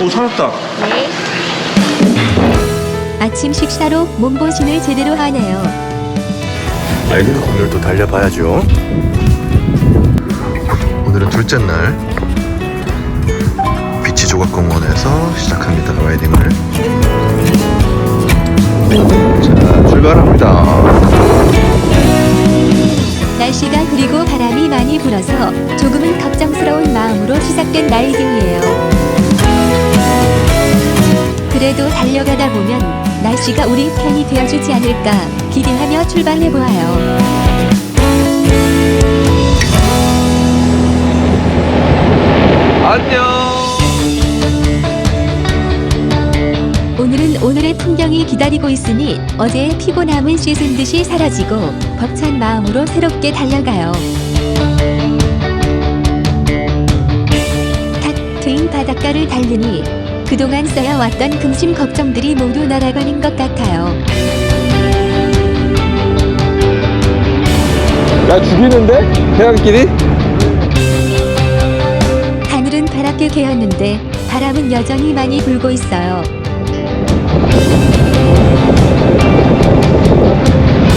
오 살았다. 네. 아침 식사로 몸보신을 제대로 하네요. 알겠어. 오늘 또 달려봐야죠. 오늘은 둘째 날 비치 조각공원에서 시작합니다. 라이딩을. 자, 출발합니다. 날씨가 흐리고 바람이 많이 불어서 조금은 걱정스러운 마음으로 시작된 라이딩이에요. 그래도 달려가다 보면 날씨가 우리 편이 되어주지 않을까 기대하며 출발해보아요. 안녕. 오늘은 오늘의 풍경이 기다리고 있으니 어제의 피곤함은 씻은 듯이 사라지고 벅찬 마음으로 새롭게 달려가요. 탁 트인 바닷가를 달리니 그동안 쌓여왔던 근심 걱정들이 모두 날아가는 것 같아요. 야 죽이는데? 해안길이? 하늘은 파랗게 개었는데 바람은 여전히 많이 불고 있어요.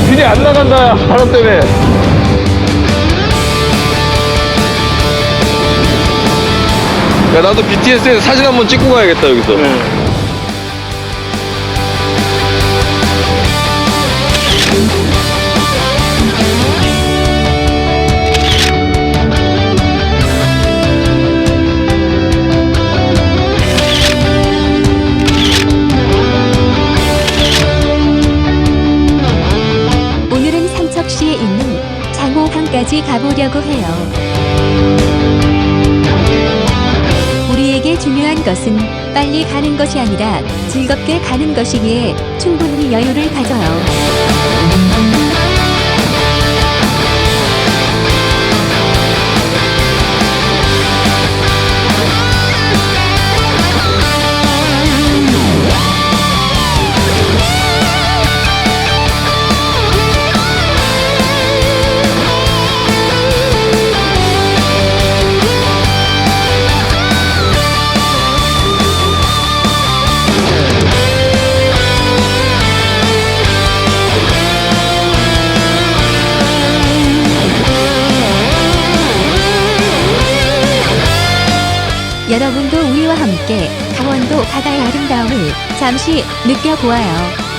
길이 안 나간다 야 바람 때문에 야 나도 BTS에서 사진 한번 찍고 가야겠다 여기서 오늘은 삼척시에 있는 장호항까지 가보려고 해요. 우리에게 중요한 것은 빨리 가는 것이 아니라 즐겁게 가는 것이기에 충분히 여유를 가져요. 여러분도 우리와 함께 강원도 바다의 아름다움을 잠시 느껴보아요.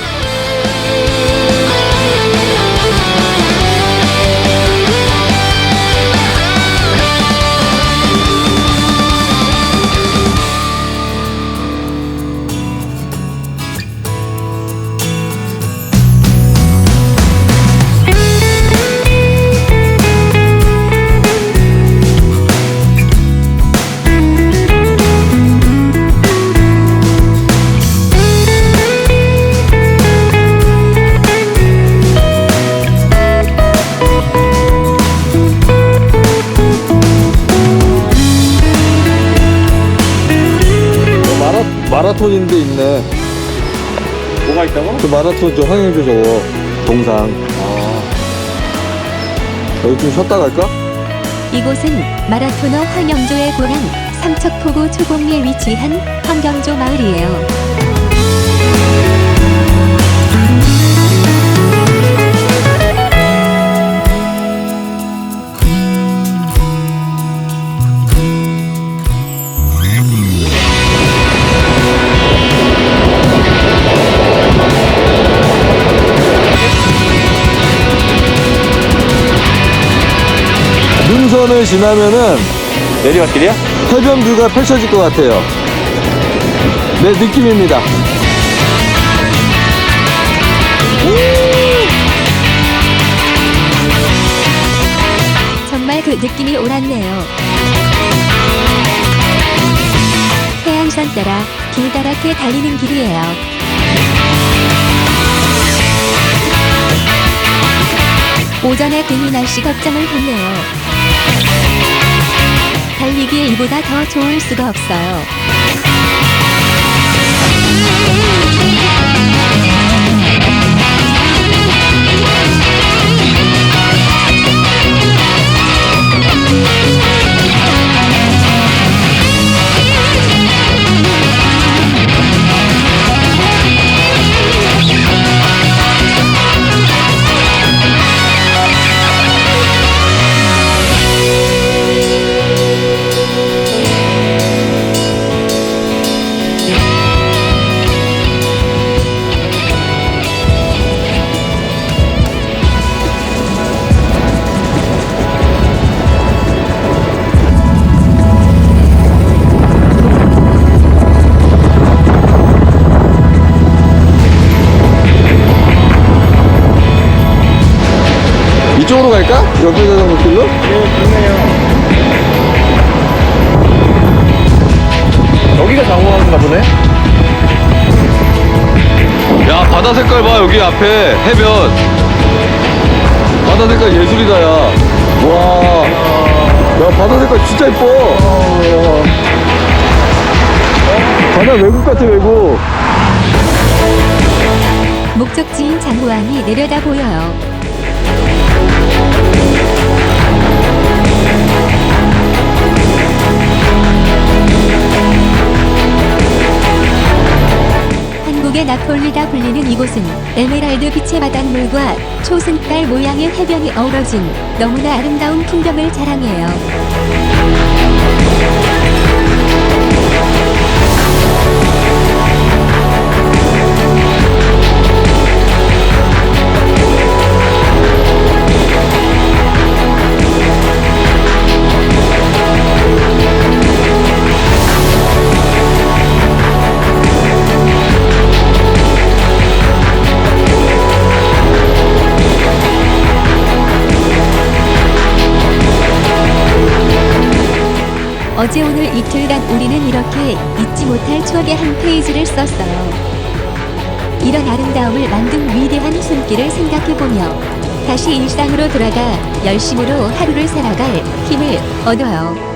마라톤인데 있네 뭐가 있다고? 그 마라톤 저 황영조 저거 동상 아 여기 좀 쉬었다 갈까? 이곳은 마라토너 황영조의 고향 삼척포구 초봉리에 위치한 황경조 마을이에요. 능선을 지나면은 내리막길이야? 해변 뷰가 펼쳐질 것 같아요 내 느낌입니다 정말 그 느낌이 옳았네요. 해안선 따라 길다랗게 달리는 길이에요. 오전에 괜히 날씨 걱정을 했네요. 달리기에 이보다 더 좋을 수가 없어요. 옆에 자전거 길로? 네, 좋네요. 여기가 장호항인가 보네? 야 바다 색깔 봐 여기 앞에 해변 바다 색깔 예술이다 야 와 야 바다 색깔 진짜 이뻐 바다 외국 같아 외국 목적지인 장호항이 내려다 보여요. 나폴리다 불리는 이곳은 에메랄드 빛의 바닷물과 초승달 모양의 해변이 어우러진 너무나 아름다운 풍경을 자랑해요. 어제 오늘 이틀간 우리는 이렇게 잊지 못할 추억의 한 페이지를 썼어요. 이런 아름다움을 만든 위대한 손길을 생각해보며 다시 일상으로 돌아가 열심으로 하루를 살아갈 힘을 얻어요.